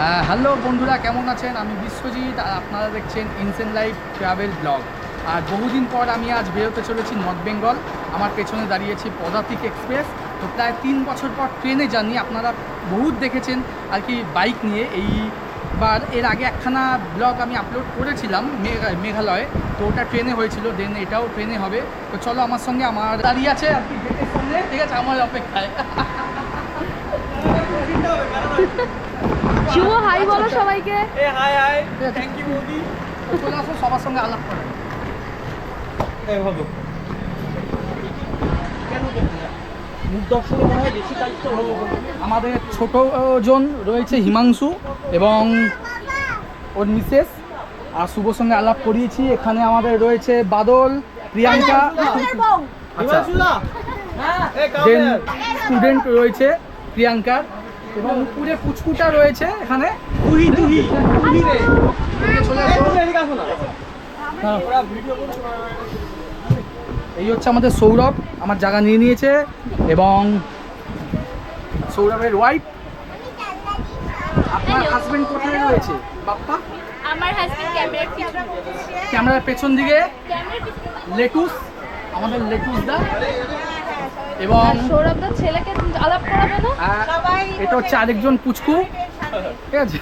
Hello বন্ধুরা, কেমন আছেন? আমি বিশ্বজিৎ আর আপনারা দেখছেন ইনসেন লাইফ ট্রাভেল ব্লগ আর বহুদিন পর আমি আজ বেরোতে চলেছি নর্থ বেঙ্গল আমার পেছনে দাঁড়িয়েছি পদাতিক এক্সপ্রেস তো প্রায় তিন বছর পর ট্রেনে জানি আপনারা বহুত দেখেছেন আর কি বাইক নিয়ে। এইবার এর আগে একখানা ব্লগ আমি আপলোড করেছিলাম মেঘালয়ে। তো ওটা ট্রেনে হয়েছিল, দেন এটাও ট্রেনে হবে। তো চলো আমার সঙ্গে আমার দাঁড়িয়ে আছে আর কি ঠিক আছে, আমার অপেক্ষায়। শুভ হাই বলো সবাইকে। এ hi hi thank you Modi. চলে আসো সবার সঙ্গে আলাপ করে। হয় আমাদের ছোট জন রয়েছে হিমাংশু এবং ওর মিসেস। আর শুভর সঙ্গে আলাপ করিয়েছি। এখানে আমাদের রয়েছে বাদল প্রিয়াঙ্কা। আচ্ছা। দেন স্টুডেন্ট রয়েছে প্রিয়াঙ্কার। এবং পুরে পুচকুটা রয়েছে এখানে। তুহি তুহি। তুহি রে হ্যাঁ, এই হচ্ছে আমাদের সৌরভ আমার জায়গা নিয়ে নিয়েছে এবং সৌরভের ওয়াইফ আপনার. হাজবেন্ড কোথায় রয়েছে? বাপ্পা? আমার হাজবেন্ড ক্যামেরার পিছনে। ক্যামেরার পেছন দিকে। লেটুস আমাদের লেটুস দা এবং সৌরভ সৌরভদার ছেলেকে আলাপ করাবে না? এটা হচ্ছে আরেকজন পুচকু। ঠিক আছে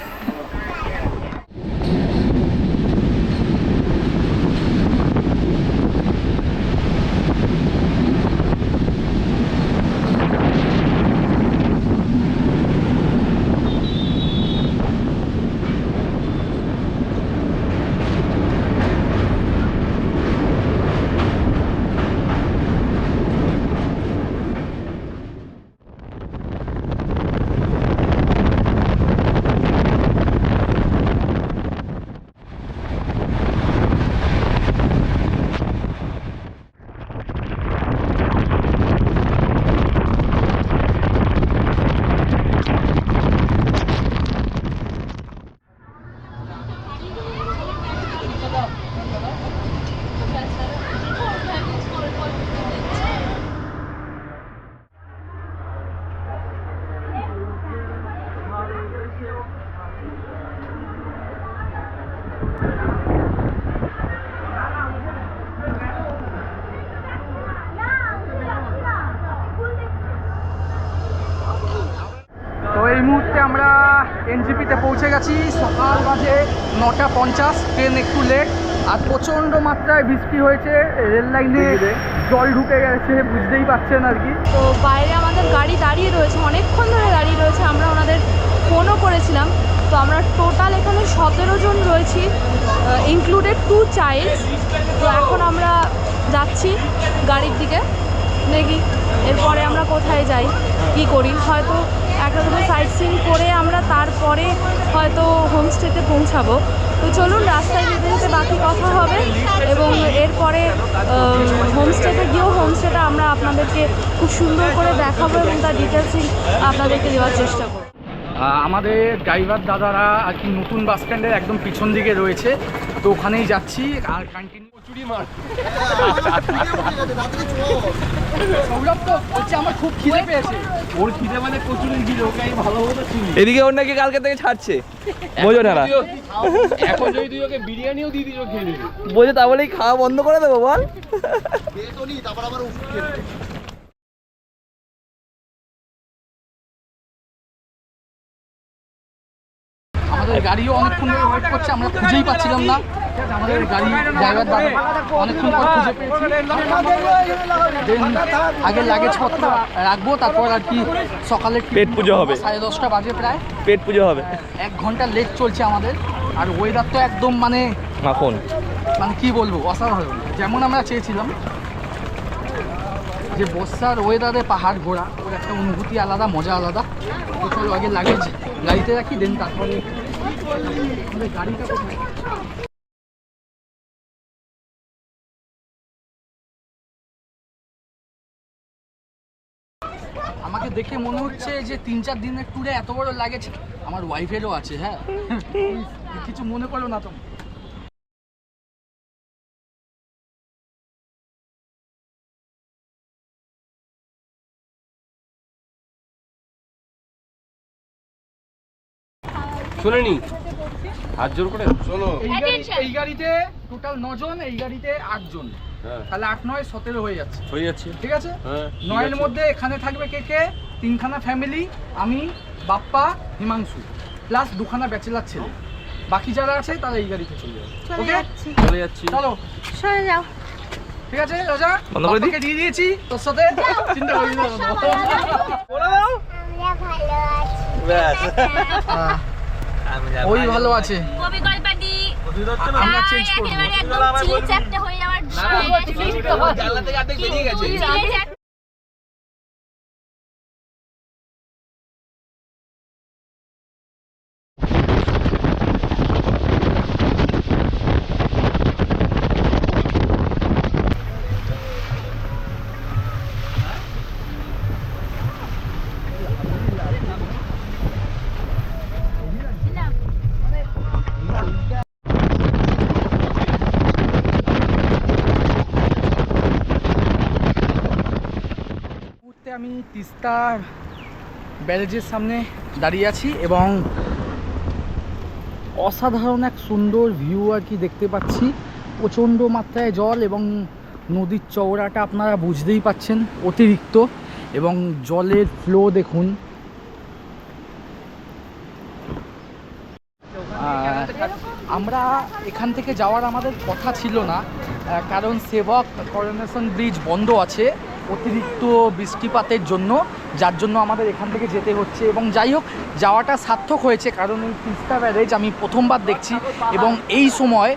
তো এই মুহূর্তে আমরা এনজিপিতে পৌঁছে গেছি। সকাল বাজে নটা পঞ্চাশ ট্রেন একটু লেট আর প্রচণ্ড মাত্রায় বৃষ্টি হয়েছে রেল লাইনে জল ঢুকে গেছে বুঝতেই পারছেন আর কি। তো বাইরে আমাদের গাড়ি দাঁড়িয়ে রয়েছে অনেকক্ষণ ধরে দাঁড়িয়ে রয়েছে আমরা ওনাদের ফোনও করেছিলাম। তো আমরা টোটাল এখানে সতেরো জন রয়েছি ইনক্লুডেড টু চাইল্ড তো এখন আমরা যাচ্ছি গাড়ির দিকে। দেখি এরপরে আমরা কোথায় যাই কি করি? হয়তো দুটো সাইট সিন করে আমরা তারপরে হয়তো হোমস্টেতে পৌঁছাবো। তো চলুন, রাস্তায় যেতে যেতে বাকি কথা হবে এবং এরপরে হোমস্টেতে গিয়েও হোমস্টেটা আমরা আপনাদেরকে খুব সুন্দর করে দেখাবো এবং তার ডিটেলসই আপনাদেরকে দেওয়ার চেষ্টা করব। আমাদের ড্রাইভার দাদারা আর কি নতুন বাস স্ট্যান্ডের একদম পিছন দিকে রয়েছে। তো ওখানেই যাচ্ছি আর কন্টিনিউ চুরি মার। সৌরভ তো হচ্ছে আমার খুব খিদে পেয়েছে। ওর খিদে মানে প্রচুর খিদে ওকে আমি ভালো মতো চিনি। এদিকে ওর নাকি কালকে থেকে ছাড়ছে। বোঝো না। এখন যদি তুই ওকে বিরিয়ানিও দিয়ে দিস ও খেয়ে নিবি। বোঝো তা খাওয়া বন্ধ করে দেবো বল। গাড়িও অনেকক্ষণ ধরে ওয়েট করছে আমরা খুঁজেই পাচ্ছিলাম না। আমাদের গাড়ি ড্রাইভার দাদা অনেকক্ষণ পর খুঁজে পেয়েছি। আগে লাগেজ পত্র রাখব তারপর আর কি সকালে পেট পুজো হবে। সাড়ে দশটা বাজে প্রায়। পেট পুজো হবে। এক ঘণ্টা লেট চলছে আমাদের। আর ওয়েদার তো একদম মানে মাখন। মানে কি বলব অসাধারণ। যেমন আমরা চেয়েছিলাম যে বর্ষার ওয়েদারে পাহাড় ঘোরা ওর একটা অনুভূতি আলাদা মজা আলাদা। তো চলো আগে লাগেজ গাড়িতে রাখি দেন তারপরে? আমাকে দেখে মনে হচ্ছে যে তিন চার দিনের ট্যুরে এত বড় লাগেছে। আমার ওয়াইফেরও আছে হ্যাঁ। কিছু মনে করো না তো শোনেনি? হাত জোর করে? শোনো এই গাড়িতে টোটাল নজন এই গাড়িতে আটজন। হ্যাঁ। তাহলে আট নয় সতেরো হয়ে যাচ্ছে। হয়ে যাচ্ছে। ঠিক আছে? হ্যাঁ নয়ের মধ্যে এখানে থাকবে কে কে? তিনখানা ফ্যামিলি আমি বাপ্পা হিমাংশু প্লাস দুখানা ব্যাচেলার ছেলে। বাকি যারা আছে তারা এই গাড়িতে চলে যাবে। চলে যাচ্ছি। চলে যাচ্ছি। চলো। সরে যাও। ঠিক আছে রাজা? বন্ধ করে দিই? দিয়ে দিয়েছি তোর সাথে চিন্তা করিস না। ব্যাস। হ্যাঁ, ওই ভালো আছে কবি গল্পাটি আমরা চেঞ্জ করব একেবারে একদম চিলি চ্যাপ্টে হয়ে যাওয়ার জানলা থেকে বেরিয়ে গেছে আমি তিস্তার ব্যারেজের সামনে দাঁড়িয়ে আছি এবং অসাধারণ এক সুন্দর ভিউ আর কি দেখতে পাচ্ছি। প্রচণ্ড মাত্রায় জল এবং নদীর চওড়াটা আপনারা বুঝতেই পাচ্ছেন অতিরিক্ত এবং জলের ফ্লো দেখুন। আমরা এখান থেকে যাওয়ার আমাদের কথা ছিল না কারণ সেবক করোনেশন ব্রিজ বন্ধ আছে। অতিরিক্ত বৃষ্টিপাতের জন্য, যার জন্য আমাদের এখান থেকে যেতে হচ্ছে এবং যাই হোক, যাওয়াটা সার্থক হয়েছে কারণ এই তিস্তা ব্যারেজ আমি প্রথমবার দেখছি এবং এই সময়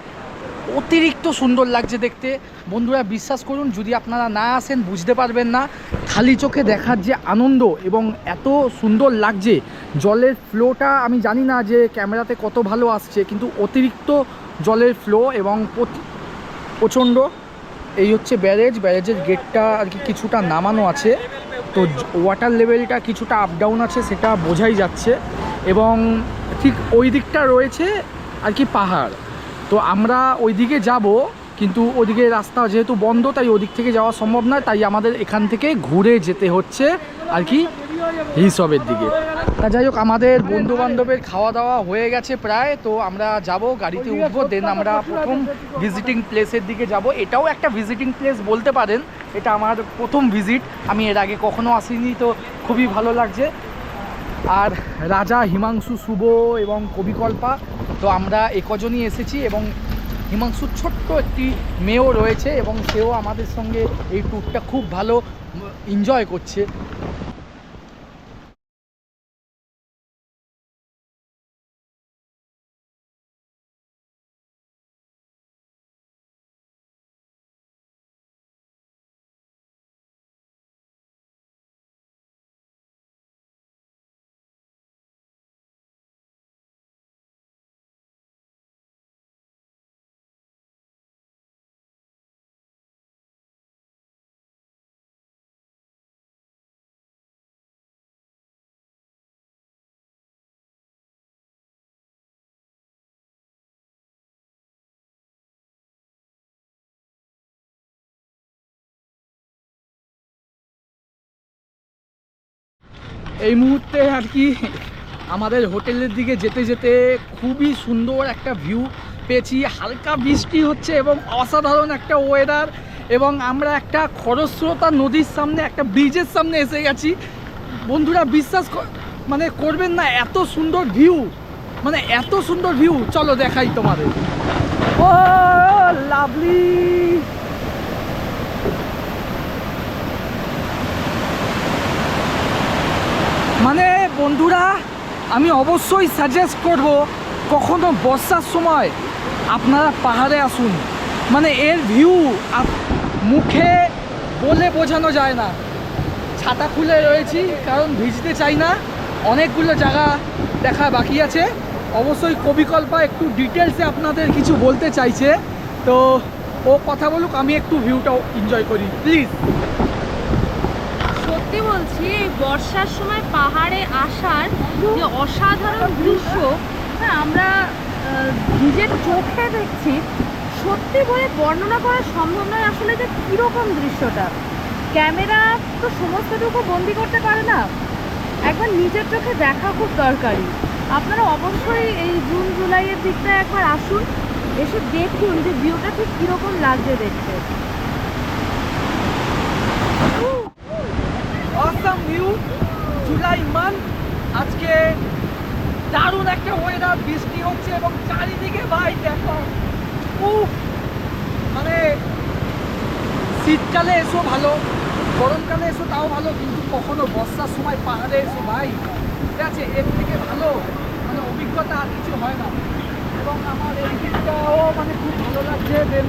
অতিরিক্ত সুন্দর লাগছে দেখতে। বন্ধুরা, বিশ্বাস করুন, যদি আপনারা না আসেন, বুঝতে পারবেন না। খালি চোখে দেখার যে আনন্দ এবং এত সুন্দর লাগছে, জলের ফ্লোটা আমি জানি না যে ক্যামেরাতে কত ভালো আসছে, কিন্তু অতিরিক্ত জলের ফ্লো এবং প্রচণ্ড এই হচ্ছে ব্যারেজ, ব্যারেজের গেটটা আর কি কিছুটা নামানো আছে। তো ওয়াটার লেভেলটা কিছুটা আপ ডাউন আছে, সেটা বোঝাই যাচ্ছে। এবং ঠিক ওই দিকটা রয়েছে আর কি পাহাড়। তো আমরা ওই দিকে যাব, কিন্তু ওদিকে রাস্তা যেহেতু বন্ধ, তাই ওদিক থেকে যাওয়া সম্ভব নয়। তাই আমাদের এখান থেকে ঘুরে যেতে হচ্ছে আর কি হিসবের দিকে। যাই হোক, আমাদের বন্ধু বান্ধবের খাওয়া দাওয়া হয়ে গেছে প্রায়, তো আমরা যাব, গাড়িতে উঠবো দেন আমরা প্রথম ভিজিটিং প্লেসের দিকে যাব। এটাও একটা ভিজিটিং প্লেস বলতে পারেন, এটা আমার প্রথম ভিজিট আমি এর আগে কখনো আসিনি, তো খুবই ভালো লাগছে। আর রাজা হিমাংশু শুভ এবং কবিকল্পা, তো আমরা একজনই এসেছি এবং হিমাংশু ছোট্ট একটি মেয়েও রয়েছে এবং সেও আমাদের সঙ্গে এই ট্যুরটা খুব ভালো এনজয় করছে। এই মুহূর্তে আর কি আমাদের হোটেলের দিকে যেতে যেতে খুবই সুন্দর একটা ভিউ পেয়েছি। হালকা বৃষ্টি হচ্ছে এবং অসাধারণ একটা ওয়েদার এবং আমরা একটা খরস্রোতা নদীর সামনে, একটা ব্রিজের সামনে এসে গেছি। বন্ধুরা, বিশ্বাস মানে করবেন না, এত সুন্দর ভিউ মানে এত সুন্দর ভিউ চলো দেখাই তোমাদের। ও লাভলি মানে বন্ধুরা, আমি অবশ্যই সাজেস্ট করব কখনো বর্ষার সময় আপনারা পাহাড়ে আসুন। মানে এর ভিউ মুখে বলে বোঝানো যায় না। ছাতা খুলে রয়েছি, কারণ ভিজতে চাই না। অনেকগুলো জায়গা দেখা বাকি আছে। অবশ্যই কবিকল্পা একটু ডিটেলসে আপনাদের কিছু বলতে চাইছে। তো ও কথা বলুক, আমি একটু ভিউটাও এনজয় করি। প্লিজ সত্যি বলছি, এই বর্ষার সময় পাহাড়ে আসার যে অসাধারণ দৃশ্য হ্যাঁ আমরা নিজের চোখে দেখছি, সত্যি বলে বর্ণনা করা সম্ভব নয় আসলে যে কীরকম দৃশ্যটা। ক্যামেরা তো সমস্তটুকু বন্দি করতে পারে না। একবার নিজের চোখে দেখা খুব দরকারি। আপনারা অবশ্যই এই জুন, জুলাইয়ের দিকটা একবার আসুন, এসে দেখুন যে ভিউটা ঠিক কীরকম লাগছে দেখতে অসাম ভিউ জুলাই মান্থ আজকে দারুণ একটা ওয়েদার বৃষ্টি হচ্ছে এবং চারিদিকে ভাই দেখো মানে শীতকালে এসো ভালো, গরমকালে এসো তাও ভালো, কিন্তু কখনো বর্ষার সময় পাহাড়ে এসো ভাই, ঠিক আছে, এর থেকে ভালো মানে অভিজ্ঞতা আর কিছু হয় না। এবং আমার এই দিকটাও মানে খুব ভালো লাগছে দেন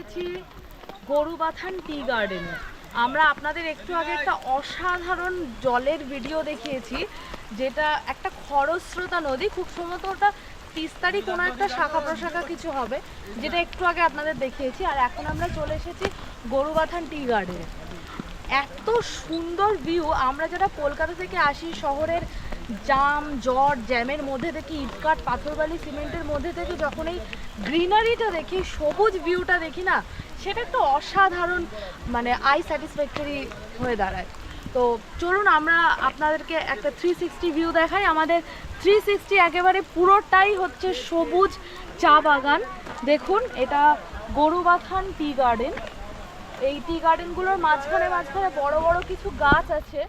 এসেছি গরুবাথান টি গার্ডেনে। আমরা আপনাদের একটু আগে একটা অসাধারণ জলের ভিডিও দেখিয়েছি, যেটা একটা খরস্রোতা নদী, খুব সম্ভবত ওটা তিস্তারই কোনো একটা শাখা প্রশাখা কিছু হবে, যেটা একটু আগে আপনাদের দেখিয়েছি। আর এখন আমরা চলে এসেছি গরুবাথান টি গার্ডেনে। এত সুন্দর ভিউ আমরা যারা কলকাতা থেকে আসি শহরের জাম, জট, জ্যামের মধ্যে থেকে ইটকাট পাথরবালি, সিমেন্টের মধ্যে থেকে যখন এই গ্রিনারিটা দেখি, সবুজ ভিউটা দেখি না, সেটা একটা অসাধারণ মানে আই স্যাটিসফ্যাক্টরি হয়ে দাঁড়ায়। তো চলুন আমরা আপনাদেরকে একটা থ্রি সিক্সটি ভিউ দেখাই। আমাদের থ্রি সিক্সটি একেবারে পুরোটাই হচ্ছে সবুজ চা বাগান। দেখুন, এটা গরুবাথান টি গার্ডেন এই টি গার্ডেনগুলোর মাঝখানে মাঝখানে বড় বড় কিছু গাছ আছে।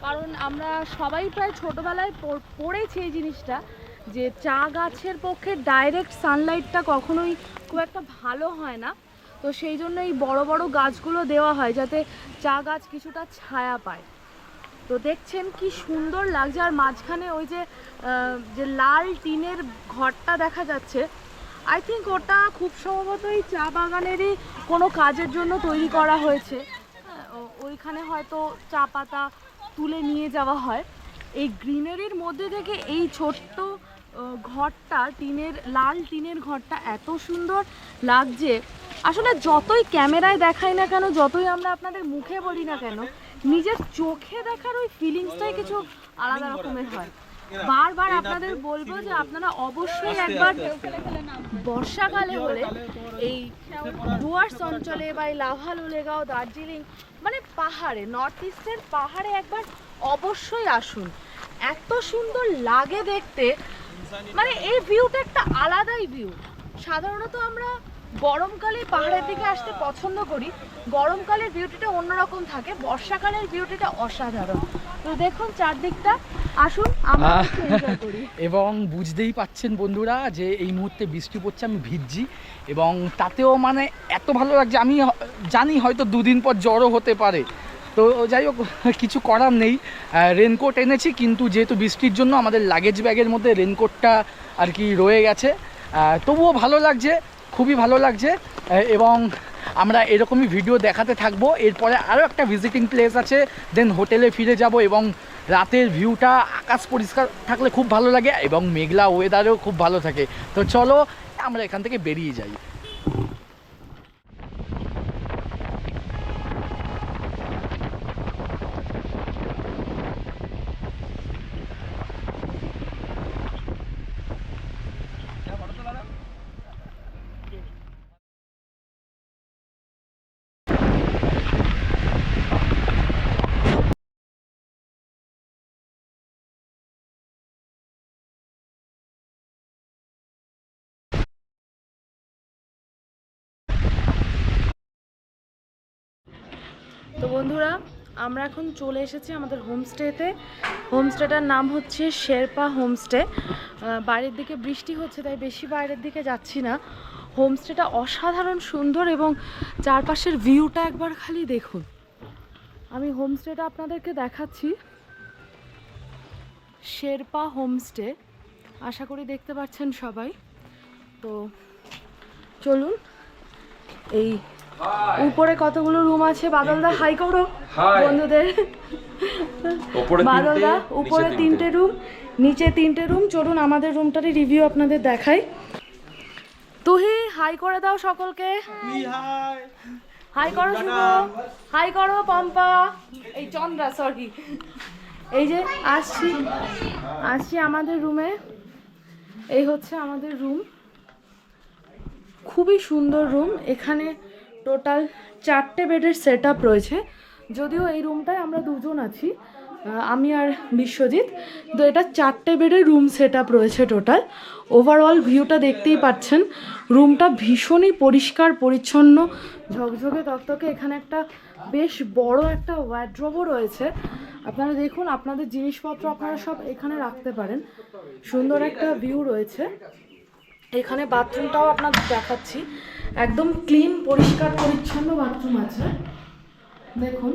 কারণ আমরা সবাই প্রায় ছোটোবেলায় পড়- পড়েছি এই জিনিসটা যে চা গাছের পক্ষে ডাইরেক্ট সানলাইটটা কখনোই খুব একটা ভালো হয় না। তো সেই জন্য এই বড় বড় গাছগুলো দেওয়া হয় যাতে চা গাছ কিছুটা ছায়া পায়। তো দেখছেন কি সুন্দর লাগছে আর মাঝখানে ওই যে যে লাল টিনের ঘরটা দেখা যাচ্ছে। আই থিঙ্ক ওটা খুব সম্ভবত এই চা বাগানেরই কোনো কাজের জন্য তৈরি করা হয়েছে। হ্যাঁ, ওইখানে হয়তো চা পাতা তুলে নিয়ে যাওয়া হয়। এই গ্রিনারির মধ্যে থেকে এই ছোট্ট ঘরটা, টিনের, লাল টিনের ঘরটা এত সুন্দর লাগছে। আসলে যতই ক্যামেরায় দেখাই না কেন, যতই আমরা আপনাদের মুখে বলি না কেন, নিজের চোখে দেখার ওই ফিলিংসটাই কিছু আলাদা রকমের হয়। বারবার আপনাদের বলব যে আপনারা অবশ্যই একবার বর্ষাকালে হলে এই ডুয়ার্স অঞ্চলে বা এই লাভা লোলেগাঁও দার্জিলিং মানে পাহাড়ে নর্থ ইস্টের পাহাড়ে একবার অবশ্যই আসুন। এত সুন্দর লাগে দেখতে। মানে এই ভিউটা একটা আলাদাই ভিউ সাধারণত আমরা গরমকালে পাহাড়ের দিকে আসতে পছন্দ করি। গরমকালের বিউটিটা অন্যরকম থাকে। বর্ষাকালের বিউটিটা অসাধারণ। তো দেখুন চারদিকটা। আসুন আমরা এবং বুঝতেই পাচ্ছেন বন্ধুরা যে এই মুহূর্তে বৃষ্টি পড়ছে আমি ভিজছি এবং তাতেও মানে এত ভালো লাগছে আমি জানি হয়তো দুদিন পর জ্বরও হতে পারে। তো যাই হোক কিছু করার নেই। রেনকোট এনেছি কিন্তু যেহেতু বৃষ্টির জন্য আমাদের লাগেজ ব্যাগের মধ্যে রেনকোটটা আর কি রয়ে গেছে তবুও ভালো লাগছে খুবই ভালো লাগছে এবং আমরা এরকমই ভিডিও দেখাতে থাকব। এরপরে আরও একটা ভিজিটিং প্লেস আছে দেন হোটেলে ফিরে যাব এবং রাতের ভিউটা আকাশ পরিষ্কার থাকলে খুব ভালো লাগে এবং মেঘলা ওয়েদারেও খুব ভালো থাকে। তো চলো, আমরা এখান থেকে বেরিয়ে যাই। তো বন্ধুরা, আমরা এখন চলে এসেছি আমাদের হোমস্টেতে। হোমস্টেটার নাম হচ্ছে শেরপা হোমস্টে। বাইরের দিকে বৃষ্টি হচ্ছে, তাই বেশি বাইরের দিকে যাচ্ছি না। হোমস্টেটা অসাধারণ সুন্দর এবং চারপাশের ভিউটা একবার খালি দেখুন। আমি হোমস্টেটা আপনাদেরকে দেখাচ্ছি। শেরপা হোমস্টে, আশা করি দেখতে পাচ্ছেন সবাই। তো চলুন, এই উপরে কতগুলো রুম আছে? বাদলদা হাই করো। বন্ধুদের। বাদলদা উপরে তিনটে। রুম নিচে তিনটে রুম চলুন আমাদের রুমটারই রিভিউ আপনাদের দেখাই। তুহি হাই করে দাও সকলকে। হাই করো শুভ। হাই করো পম্পা। এই চন্দ্রা সরি এই যে আসছি। আসছি আমাদের রুমে এই হচ্ছে আমাদের রুম খুবই সুন্দর রুম এখানে টোটাল চারটে বেডের সেট আপ রয়েছে। যদিও এই রুমটায় আমরা দুজন আছি আমি আর বিশ্বজিৎ। তো এটা চারটে বেডের রুম সেট আপ রয়েছে টোটাল ওভারঅল ভিউটা দেখতেই পাচ্ছেন। রুমটা ভীষণই পরিষ্কার, পরিচ্ছন্ন। ঝকঝকে তকতকে এখানে একটা বেশ বড় একটা ওয়ার্ড্রবও রয়েছে। আপনারা দেখুন, আপনাদের জিনিসপত্র আপনারা সব এখানে রাখতে পারেন। সুন্দর একটা ভিউ রয়েছে। এখানে বাথরুমটাও আপনাদের দেখাচ্ছি। একদম ক্লিন, পরিষ্কার, পরিচ্ছন্ন বাথরুম আছে। দেখুন।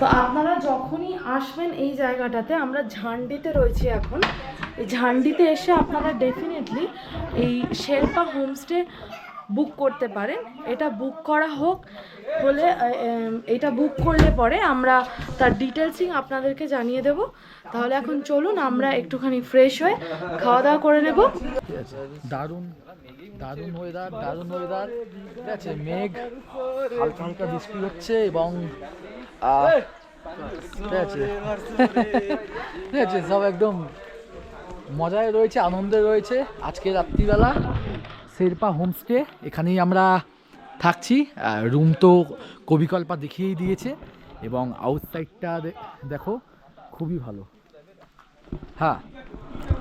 তো আপনারা যখনই আসবেন এই জায়গাটাতে, আমরা ঝান্ডিতে রয়েছি এখন। এই ঝান্ডিতে এসে আপনারা ডেফিনেটলি এই শেরপা হোমস্টে বুক করতে পারেন। এটা বুক করা হোক, হলে এটা বুক করলে পরে আমরা তার ডিটেলসিং আপনাদেরকে জানিয়ে দেব। তাহলে এখন চলুন, আমরা একটুখানি ফ্রেশ হয়ে খাওয়া দাওয়া করে নেব। দারুণ দারুণ ওয়েদার দারুণ ওয়েদার ঠিক আছে, মেঘ হালকা হালকা বৃষ্টি হচ্ছে এবং ঠিক আছে। ঠিক আছে, সব একদম মজায় রয়েছে, আনন্দে রয়েছে। আজকে রাত্রিবেলা শেরপা হোমস্টে এখানেই আমরা থাকছি। রুম তো কবিকল্পা দেখিয়েই দিয়েছে এবং আউটসাইডটা দেখো খুবই ভালো। হ্যাঁ।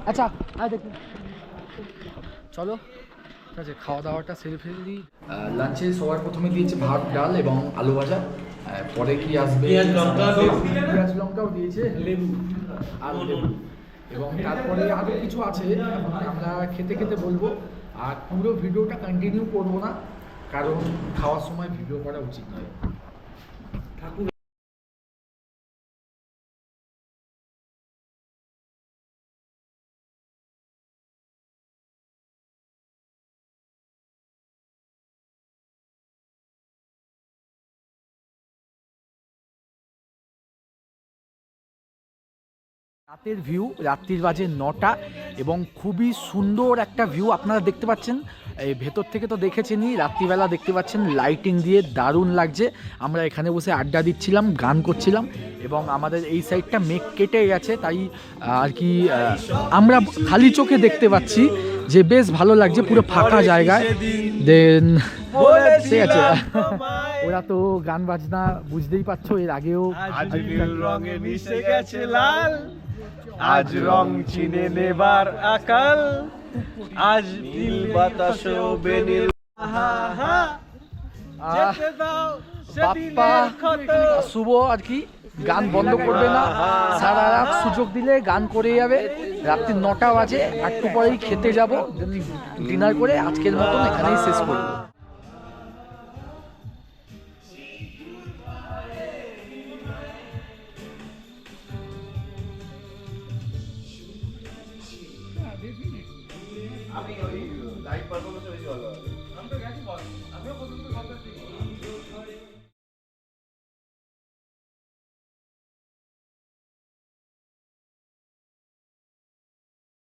আচ্ছা হ্যাঁ দেখুন চলো ঠিক আছে খাওয়া দাওয়াটা সেরে ফেলি লাঞ্চে সবার প্রথমে দিয়েছে ভাত ডাল এবং আলু ভাজা। পরে কি আসবে? পেঁয়াজ লঙ্কা। লঙ্কাও দিয়েছে। লেবু। আর লেবু। এবং তারপরে আরও কিছু আছে আমরা খেতে খেতে বলব। আর পুরো ভিডিওটা কন্টিনিউ করব না কারণ খাওয়ার সময় ভিডিও করা উচিত নয়। রাতের ভিউ রাত্রির বাজে নটা এবং খুবই সুন্দর একটা ভিউ আপনারা দেখতে পাচ্ছেন। এই ভেতর থেকে তো দেখেছেনই রাত্রিবেলা দেখতে পাচ্ছেন লাইটিং দিয়ে দারুণ লাগছে। আমরা এখানে বসে আড্ডা দিচ্ছিলাম গান করছিলাম এবং আমাদের এই সাইডটা মেঘ কেটে গেছে তাই আর কি আমরা খালি চোখে দেখতে পাচ্ছি যে বেশ ভালো লাগছে পুরো ফাঁকা জায়গায়। দেন ঠিক আছে। ওরা তো গান বাজনা বুঝতেই পারছ এর আগেও রঙে মিশে গেছে লাল। আজ রং চিনে নেবার আকাল আজ নীল বাতাসও বেনীল। শুভ আর কি? গান বন্ধ করবে না। সারা রাত সুযোগ দিলে গান করে যাবে। রাত্রি নটা বাজে একটু পরেই খেতে যাব। ডিনার করে আজকের মতন এখানেই শেষ করব।